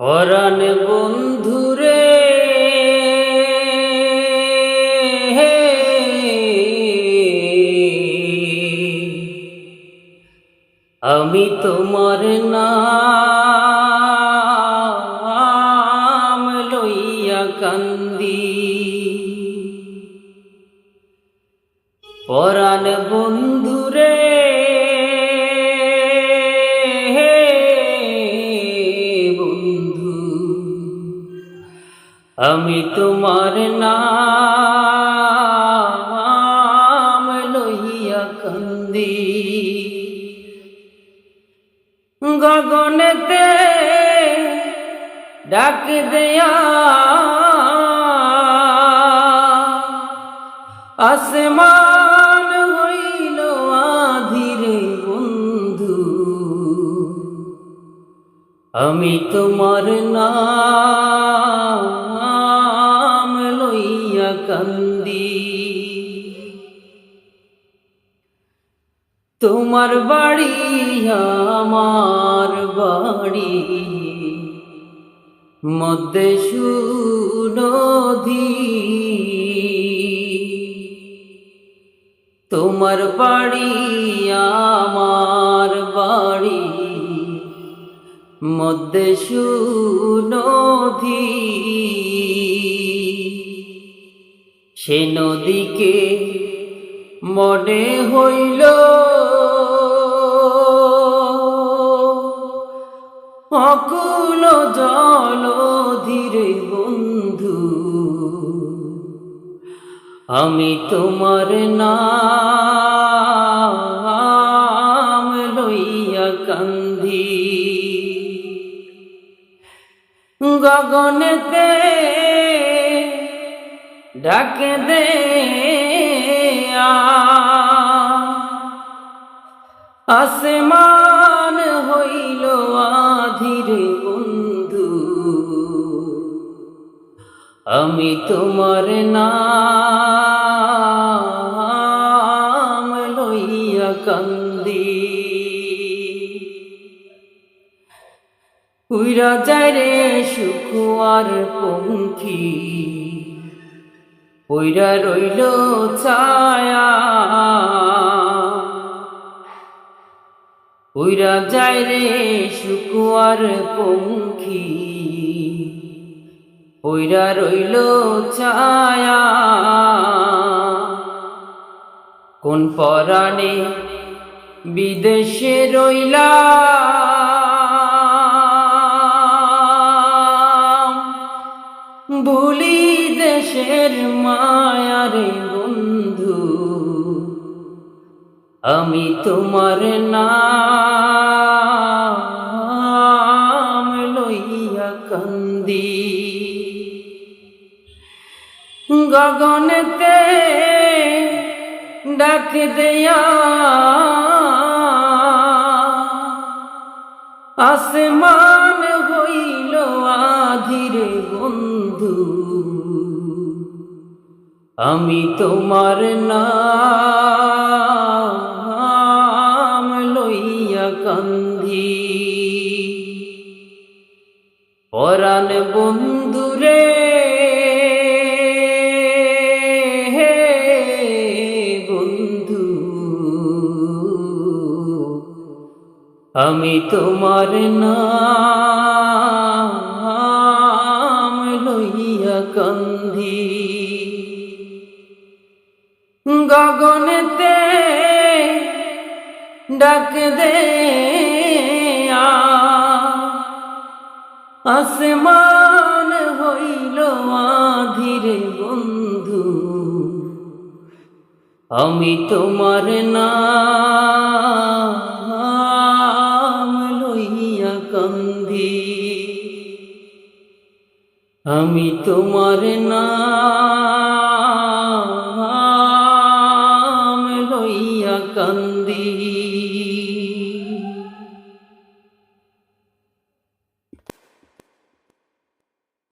পরাণ বন্ধুরে আমি তোমার নাম লইয়া কান্দি। পরাণ বন্ধুরে আমি তোমার নাম লইয়া কান্দি। গগনেতে ডাক দেয়া আসমান হইল আধীরে বন্ধু। আমি তোমার নাম কান্দি তোমার বাড়ি আমার বাড়ি। মধ্যে সুনদী। তোমার বাড়ি আমার বাড়ি। মধ্যে সুনদী। সে নদীকে মনে হইল। অকুল জল ধীরে বন্ধু আমি তোমার নাম লইয়া কান্দি। গগনেতে ডাকে দে আসমান হইল আধীরে বন্ধু। আমি তোমার নাম লইয়া কান্দি। উইরা যায় রে শুকুয়ার পঙ্খী। উইরা রইল ছায়া। উইরা যায় রে শুকুয়ার পঙ্খী। ওইরা রইল ছায়া। কোন পরাণে বিদেশে রইলা? ভুলি দেশের মায়ারে বন্ধু, আমি তোমার নাম লইয়া কান্দি। গগনেতে ডাক দেয়া আসমান হইল আধীরে বন্ধু। আমি তোমার নাম লইয়া কান্দি। পরাণ বন্ধুরে বন্ধু আমি তোমার নাম লইয়া কান্দি। ডাক দে আসমান হইল আধিরে বন্ধু, আমি তোমার নাম লইয়া কান্ধি আমি তোমার নাম লইয়া কান্ধি